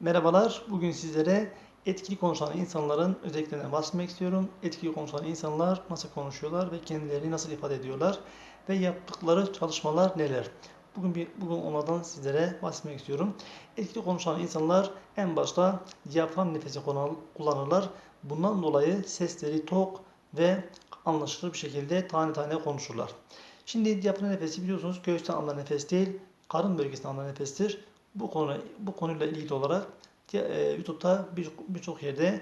Merhabalar. Bugün sizlere etkili konuşan insanların özelliklerinden bahsetmek istiyorum. Etkili konuşan insanlar nasıl konuşuyorlar ve kendilerini nasıl ifade ediyorlar ve yaptıkları çalışmalar neler? Bugün bir bugün onlardan sizlere bahsetmek istiyorum. Etkili konuşan insanlar en başta diyafram nefesi kullan- kullanırlar. Bundan dolayı sesleri tok ve anlaşılır bir şekilde tane tane konuşurlar. Şimdi diyafram nefesi biliyorsunuz göğüsten alınan nefes değil, karın bölgesinden alınan nefestir. Bu konu bu konuyla ilgili olarak e, YouTube'da bir- birçok yerde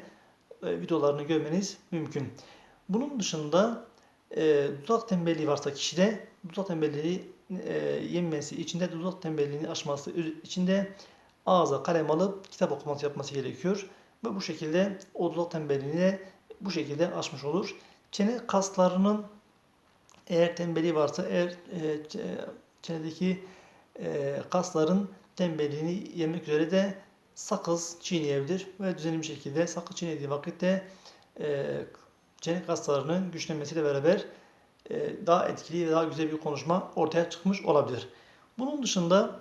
e, videolarını görmeniz mümkün. Bunun dışında e, dudak tembelliği varsa kişide dudak tembelliği e, yenmesi içinde dudak tembelliğini aşması ö- içinde ağza kalem alıp kitap okuması yapması gerekiyor. Ve bu şekilde o dudak tembelliğini de bu şekilde aşmış olur. Çene kaslarının eğer tembelliği varsa eğer e, çenedeki e, kasların tembelliğini yemek üzere de sakız çiğneyebilir ve düzenli bir şekilde sakız çiğnediği vakitte e, çene kaslarının güçlenmesiyle beraber e, daha etkili ve daha güzel bir konuşma ortaya çıkmış olabilir. Bunun dışında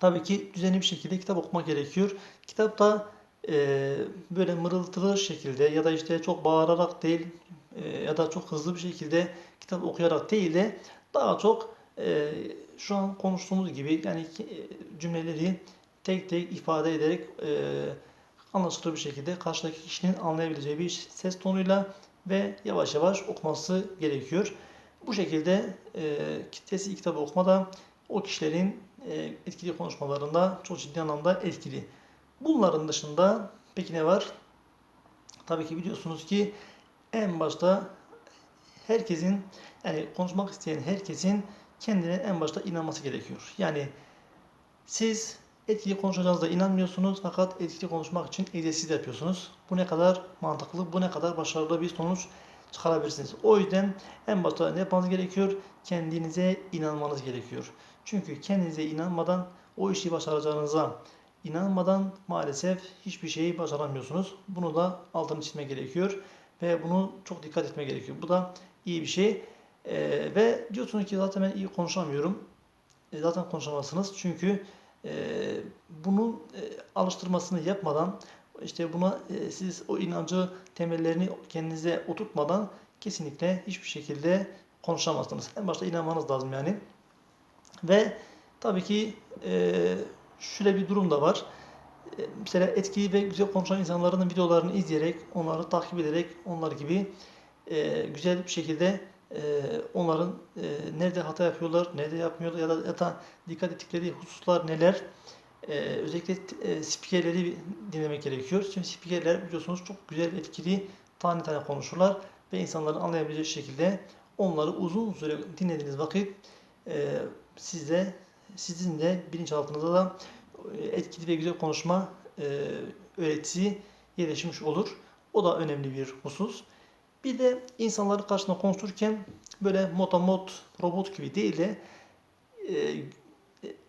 tabii ki düzenli bir şekilde kitap okumak gerekiyor. Kitapta e, böyle mırıltılı şekilde ya da işte çok bağırarak değil e, ya da çok hızlı bir şekilde kitap okuyarak değil de daha çok e, şu an konuştuğumuz gibi yani e, cümleleri tek tek ifade ederek e, anlaşılır bir şekilde karşıdaki kişinin anlayabileceği bir ses tonuyla ve yavaş yavaş okuması gerekiyor. Bu şekilde e, kitlesi kitabı okumada o kişilerin e, etkili konuşmalarında çok ciddi anlamda etkili. Bunların dışında peki ne var? Tabii ki biliyorsunuz ki en başta herkesin yani konuşmak isteyen herkesin kendine en başta inanması gerekiyor. Yani siz etkili konuşacağınızda inanmıyorsunuz fakat etkili konuşmak için egzersiz yapıyorsunuz. Bu ne kadar mantıklı, bu ne kadar başarılı bir sonuç çıkarabilirsiniz. O yüzden en başta ne yapmanız gerekiyor? Kendinize inanmanız gerekiyor. Çünkü kendinize inanmadan o işi başaracağınıza inanmadan maalesef hiçbir şeyi başaramıyorsunuz. Bunu da altını çizmek gerekiyor ve bunu çok dikkat etmek gerekiyor. Bu da iyi bir şey. Ee, ve diyorsunuz ki zaten ben iyi konuşamıyorum. E, zaten konuşamazsınız. Çünkü e, bunun e, alıştırmasını yapmadan işte buna e, siz o inancı temellerini kendinize oturtmadan kesinlikle hiçbir şekilde konuşamazsınız. En başta inanmanız lazım yani. Ve tabii ki e, şöyle bir durum da var. E, Mesela etkili ve güzel konuşan insanların videolarını izleyerek, onları takip ederek, onlar gibi e, güzel bir şekilde e, onların e, nerede hata yapıyorlar, nerede yapmıyorlar ya da, ya da dikkat ettikleri hususlar neler. E, özellikle e, spikerleri dinlemek gerekiyor. Çünkü spikerler biliyorsunuz çok güzel etkili tane tane konuşurlar ve insanların anlayabileceği şekilde onları uzun süre dinlediğiniz vakit e, size sizin de bilinçaltınızda da e, etkili ve güzel konuşma öğretisi yerleşmiş olur. O da önemli bir husus. Bir de insanların karşısında konuşurken böyle motomot, robot gibi değil de e,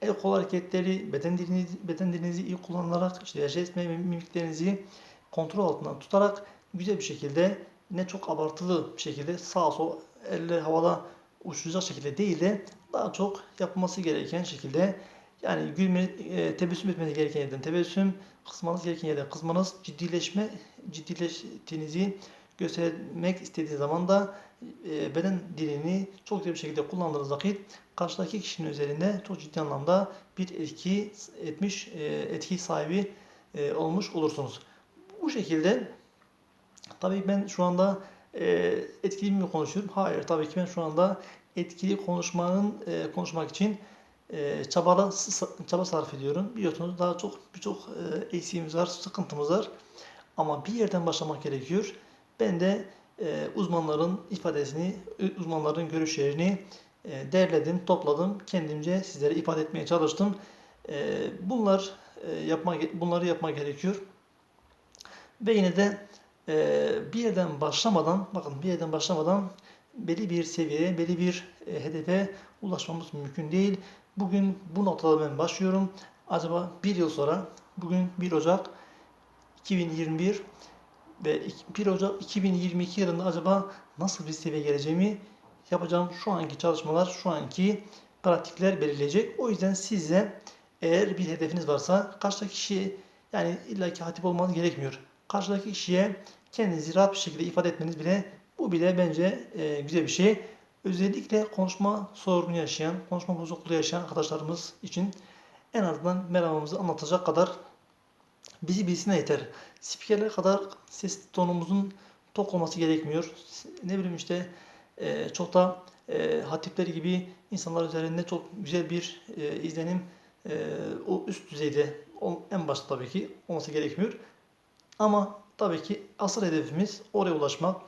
el kol hareketleri, beden dilinizi, beden dilinizi iyi kullanarak, işte jest mimiklerinizi kontrol altında tutarak güzel bir şekilde ne çok abartılı bir şekilde sağ sol eller havada uçuracak şekilde değil de daha çok yapılması gereken şekilde yani gülme, e, tebessüm etmeniz gereken yerden tebessüm, kısmanız gereken yerden kısmanız, ciddileşme, ciddileştiğinizi göstermek istediğiniz zaman da e, beden dilini çok güzel bir şekilde kullandığınız vakit karşıdaki kişinin üzerinde çok ciddi anlamda bir etki etmiş, e, etki sahibi e, olmuş olursunuz. Bu şekilde tabii ben şu anda e, etkili mi konuşuyorum? Hayır, tabii ki ben şu anda etkili konuşmanın e, konuşmak için e, çabala, çaba sarf ediyorum. Biliyorsunuz daha çok birçok e, eksiğimiz var, sıkıntımız var. Ama bir yerden başlamak gerekiyor. Ben de e, uzmanların ifadesini, uzmanların görüşlerini e, derledim, topladım. Kendimce sizlere ifade etmeye çalıştım. E, bunlar e, yapma, bunları yapmak gerekiyor. Ve yine de e, bir yerden başlamadan, bakın bir yerden başlamadan belli bir seviyeye, belli bir e, hedefe ulaşmamız mümkün değil. Bugün bu noktada ben başlıyorum. Acaba bir yıl sonra, bugün 1 Ocak 2021 ve 1 Ocak 2022 yılında acaba nasıl bir seviyeye geleceğimi yapacağım şu anki çalışmalar, şu anki pratikler belirleyecek. O yüzden size eğer bir hedefiniz varsa karşıdaki kişi Yani illaki hatip olmanız gerekmiyor. Karşıdaki kişiye kendinizi rahat bir şekilde ifade etmeniz bile bu bile bence e, güzel bir şey. Özellikle konuşma sorunu yaşayan, konuşma bozukluğu yaşayan arkadaşlarımız için en azından meramımızı anlatacak kadar bizi bilsine yeter. Spikerler kadar ses tonumuzun tok olması gerekmiyor. Ne bileyim işte e, çok da e, hatipler gibi insanlar üzerinde çok güzel bir e, izlenim e, o üst düzeyde o- en başta tabii ki olması gerekmiyor. Ama tabii ki asıl hedefimiz oraya ulaşmak.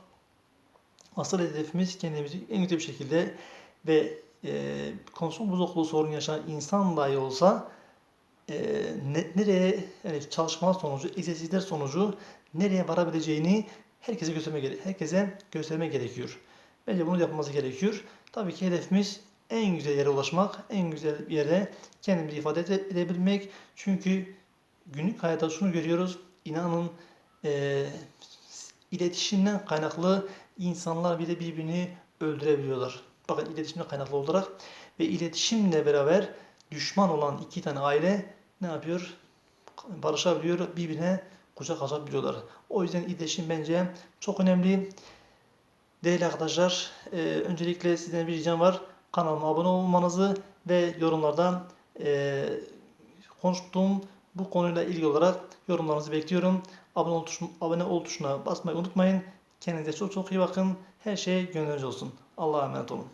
Asıl hedefimiz kendimizi en güzel bir şekilde ve e, konuşma bozukluğu sorun yaşayan insan dahi olsa e, ne- nereye yani çalışmalar sonucu, egzersizler sonucu nereye varabileceğini herkese gösterme herkese gösterme gerekiyor. Bence bunu yapılması gerekiyor. Tabii ki hedefimiz en güzel yere ulaşmak, en güzel yere kendimizi ifade ede- edebilmek. Çünkü günlük hayatta şunu görüyoruz. İnanın e, iletişimden kaynaklı insanlar bile birbirini öldürebiliyorlar. Bakın iletişimden kaynaklı olarak ve iletişimle beraber düşman olan iki tane aile ne yapıyor? Barışabiliyor, birbirine kucak açabiliyorlar. O yüzden iletişim bence çok önemli. Değerli arkadaşlar, e, öncelikle sizden bir ricam var. Kanalıma abone olmanızı ve yorumlardan e, konuştuğum bu konuyla ilgili olarak yorumlarınızı bekliyorum. Abone ol, tuşuna, abone ol tuşuna basmayı unutmayın. Kendinize çok çok iyi bakın. Her şey gönlünüzce olsun. Allah'a emanet olun.